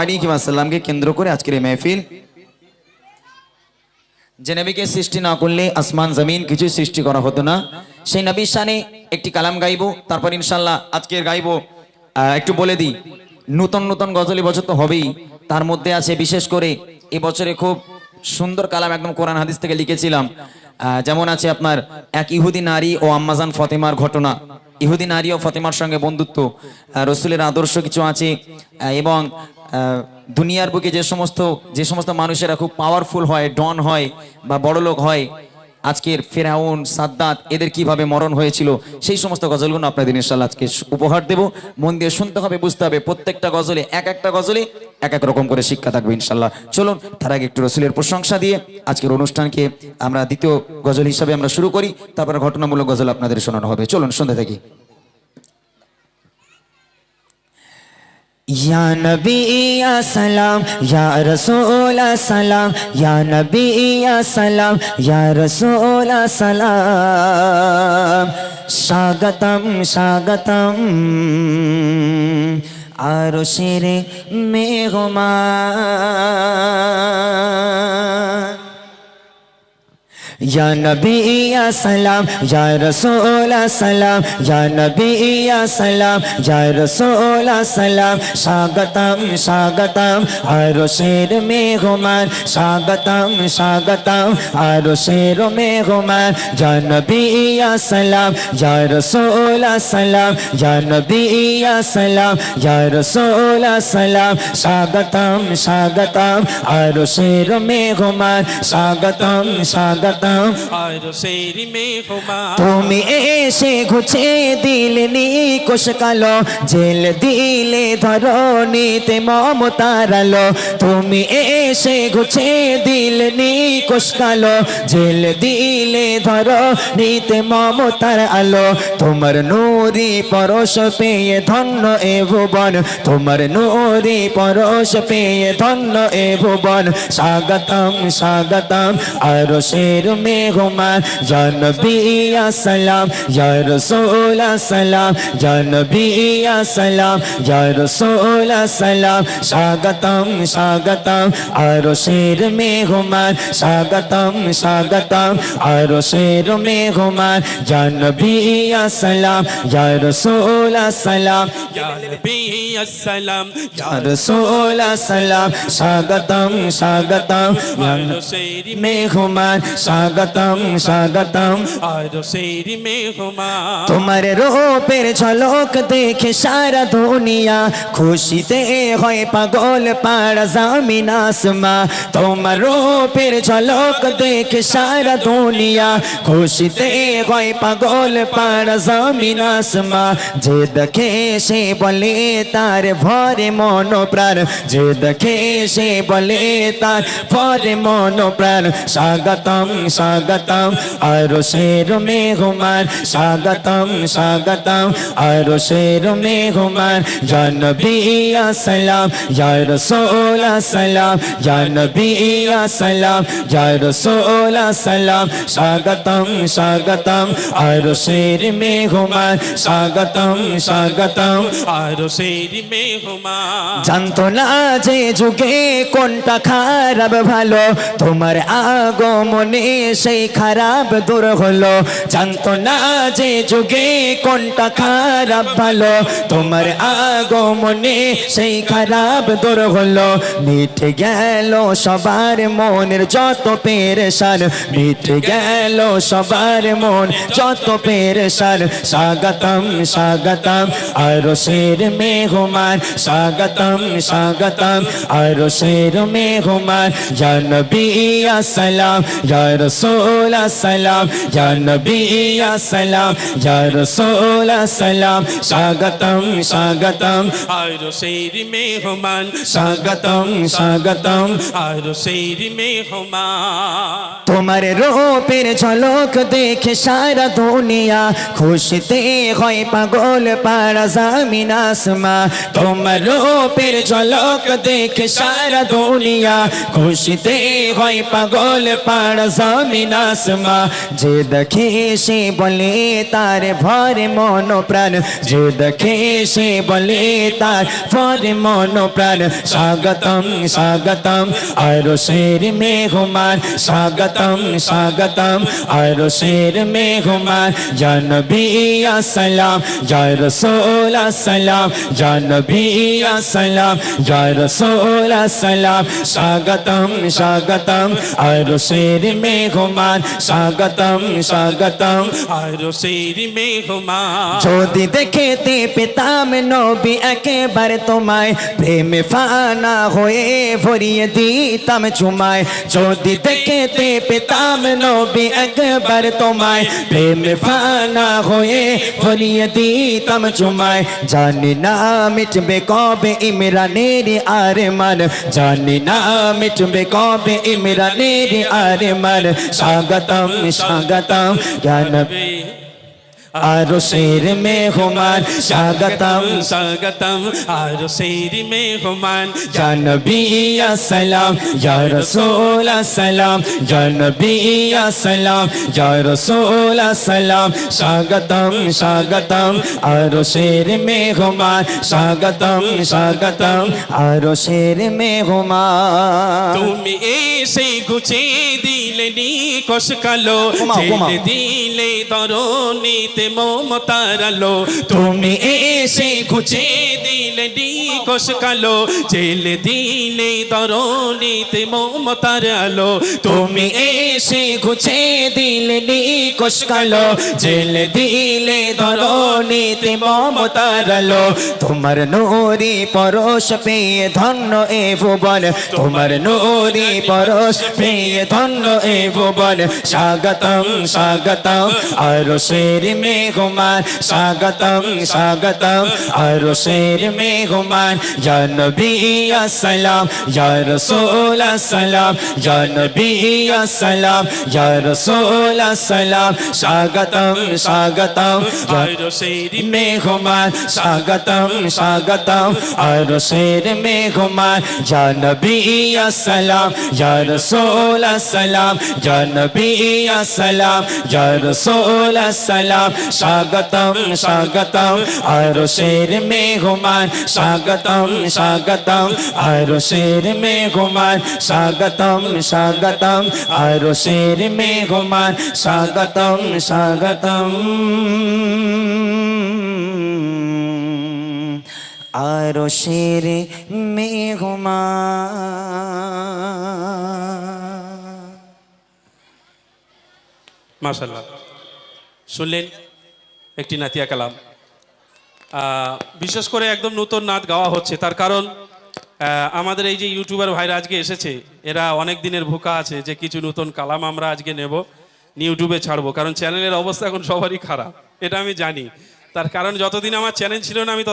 আলিকে কেন্দ্র করে আজকের এই মেহফিল। যে নবীকে সৃষ্টি না করলে আসমান, জমিন কিছুই সৃষ্টি করা হতো না। সেই নবীর শানে একটি কালাম গাইবো, তারপর ইনশাল্লাহ আজকের গাইবো একটু বলে দিই, নূতন নূতন গজল বছর তো হবেই। তার মধ্যে আছে বিশেষ করে এবছরে খুব সুন্দর কালাম একদম কোরআন হাদিস থেকে লিখেছিলাম। যেমন আছে আপনার, এক ইহুদি নারী ও আম্মাজান ফতেমার ঘটনা। ইহুদি নারী ও ফতেমার সঙ্গে বন্ধুত্ব রসুলের আদর্শ কিছু আছে এবং দুনিয়ার বুকে যে সমস্ত যে সমস্ত মানুষেরা খুব পাওয়ারফুল হয় ডন হয়, বা বড়লোক হয় আজকের ফেরাউন, সাদ্দাত এদের কীভাবে মরণ হয়েছিল, সেই সমস্ত গজলগুলো আপনাদের ইনশাল্লাহ আজকে উপহার দেব। মন দিয়ে শুনতে হবে, বুঝতে হবে, প্রত্যেকটা গজলে, এক একটা গজলে এক এক রকম করে শিক্ষা থাকবে ইনশাল্লাহ চলুন, তার আগে একটু রসুলের প্রশংসা দিয়ে আজকের অনুষ্ঠানকে আমরা দ্বিতীয় গজল হিসাবে আমরা শুরু করি, তারপরে ঘটনামূলক গজল আপনাদের শোনানো হবে। চলুন, শুনতে থেকে। یا نبی یا سلام یا رسول سلام یا نبی یا سلام یا رسول سلام স্বাগতম স্বাগতম আরশের মেঘমান Ya Nabi ya Salam Ya Rasul Salam Ya Nabi ya Salam Ya Rasul Salam Shagatam Shagatam Arushir Mehuman Shagatam Shagatam Arushir Mehuman Ya Nabi ya Salam Ya Rasul Salam Ya Nabi ya Salam Ya Rasul Salam Shagatam Shagatam Arushir Mehuman Shagatam Shagatam তুমি এসে ঘুছে দিল কালো, jail দিলে ধরণীতে মমতার আলো তুমি এসে ঘুছে দিল নিকোষ কালো, জেল দিলে ধরণীতে মমতার আলো তোমার নুরি পরশ পেয়ে ধন্য এ ভুবন, তোমার নুরি পরশ পেয়ে ধন্য এ ভুবন। স্বাগতম স্বাগতম আর শের মেঘমান জনবিয়া সালাম ইয়া রসুল সালাম জনবিয়া সালাম ইয়া রসুল সালাম স্বাগতম স্বাগতম আর শের মেঘমান স্বাগতম স্বাগতম আর শের মেঘমান জনবিয়া সালাম ইয়া রসুল সালাম ইয়া নবী আসসালাম ইয়া রসুল সালাম স্বাগতম স্বাগতম আর সেই মেঘমান স্বাগতম স্বাগতম। আর সেই মেঘমা তোমার রূপের ঝলক দেখে সারা দুনিয়া খুশিতে হয় পাগল পাড়া জামিন আসমা। তোমার রূপের ঝলক দেখে সারা দুনিয়া খুশিতে হয় পাগল পাড়া জামিন আসমা। যে দেখে সে বলে তার ভরে মন প্রাণ। যে দেখে সে বলে তার ভরে মন প্রাণ। স্বাগতম স্বাগতম। আর শের মেঘমান স্বাগতম স্বাগতম। আর শের মেঘমান জনবিয়া সালাম, ইয়া রসুল সালাম, ইয়া সালাম, ইয়া রসুল সালাম। স্বাগতম স্বাগতম। আর শের মেঘমান স্বাগতম স্বাগতম। আর সেই মেঘমা জানতো না যে যুগে কোনটা খারাপ ভালো? তোমার আগমনে সেই খারাপ দূর হলো। জানতো না যে যুগে কোনটা খারাপ ভালো। তোমার আগমনে সেই খারাপ দূর হলো। মিটে গেল সবার মনের যত পেরেশান। মিটে গেল সবার মন যত পেরেশান। স্বাগতম স্বাগতম আর শের মেঘমান স্বাগতম স্বাগতম আর শের মেঘমান ইয়া নবী ইয়া ইয়া রাসূল সালাম ইয়া নবী সালাম ইয়া রাসূল সালাম স্বাগতম স্বাগতম। আর সেই মেঘমান স্বাগতম স্বাগতম। আর সেই মেঘমা তোমার রূপের ঝলক দেখে সারা দুনিয়া খুশিতে হয় পাগল পাড়া জামিন আসমা। তোমার রূপের ঝলক দেখে সারা দুনিয়া খুশিতে হয় পাগল পাড়া জামিন আসমা। যে দেখে সে বলে তার ভরে মন প্রাণ। যে দেখে সে বলে তার পরে মন প্রাণ। স্বাগতম স্বাগতম আর শের মেঘমান স্বাগতম স্বাগতম আর শের মেঘমান জানবি সালাম জয় রসোল সালাম জানবি সালাম জয় রসোল সালাম স্বাগতম স্বাগতম আর শের মেঘমান স্বাগতম স্বাগতম। আর সেই মেহমান। যদি দেখেতে পেতাম নবী একেবারে তোমায়, প্রেমে ফানা হয়ে ভরিয়ে দিতাম চুমায় যদি দেখেতে পেতাম নবী একবার তোমায়, প্রেমে ফানা হয়ে ভরিয়ে দিতাম চুমায় জানি না মিটবে কবে ইমরানের আর মান, জানি না মিটবে কবে ইমরানের আর মান স্বাগতম স্বাগতম জ্ঞান আর শের মেহমান স্বাগতম স্বাগতম। আর সেই মেহমান জানবি সালাম, ইয়া রাসূল সালাম জানবি সালাম, ইয়া রাসূল সালাম। স্বাগতম স্বাগতম। আর শের মেহমান স্বাগতম স্বাগতম। আর শের মেহমান তুমি এসে গুছে দিলে নিকশ কালো। দিলে দরনিতে মমতার আলো তুমি এসে গুছে দিলে নিকশ কালো। ছেলে দিলে দরনিতে মমতার আলো তুমি এসে গুছে দিলে নিকশ কালো। জেল দিলে ধরনীতে মমতারালো। তোমার নোরি পরশ পেয়ে ধন্য এ ভুবন। তোমার নোরি পরশ পেয়ে ধন্য এ ভুবন, স্বাগতম স্বাগতম। আর শের মেঘমান, স্বাগতম স্বাগতম। আর শের মেঘমান জানবি সালাম, ইয়া রাসূল সালাম জানবি সালাম, ইয়া রাসূল সালাম। স্বাগতম স্বাগতম। আর সেই মেঘমান, স্বাগতম স্বাগতম। আর শের মেঘমান জানবি সালাম, ইয়া রাসূল সালাম। জানবি সালাম ইয়া রাসূল সালাম। স্বাগতম স্বাগতম আর শের মেঘমান স্বাগতম স্বাগতম আর শের মেঘমান স্বাগতম স্বাগতম আর শের মেঘমান স্বাগতম স্বাগতম। আর শের মেঘমান মাশাল্লাহ শুনলেন একটি নাতিয়া কালাম। বিশেষ করে একদম নতুন নাচ গাওয়া হচ্ছে। তার কারণ আমাদের এই যে ইউটিউবার ভাইরা আজকে এসেছে, এরা অনেক দিনের ভোকা আছে যে কিছু নতুন কালাম আমরা আজকে নেব ইউটিউবে ছাড়বো। কারণ চ্যানেলের অবস্থা এখন সবারই খারাপ, এটা আমি জানি। তার কারণ যতদিন আমার চ্যানেল ছিল না, আমি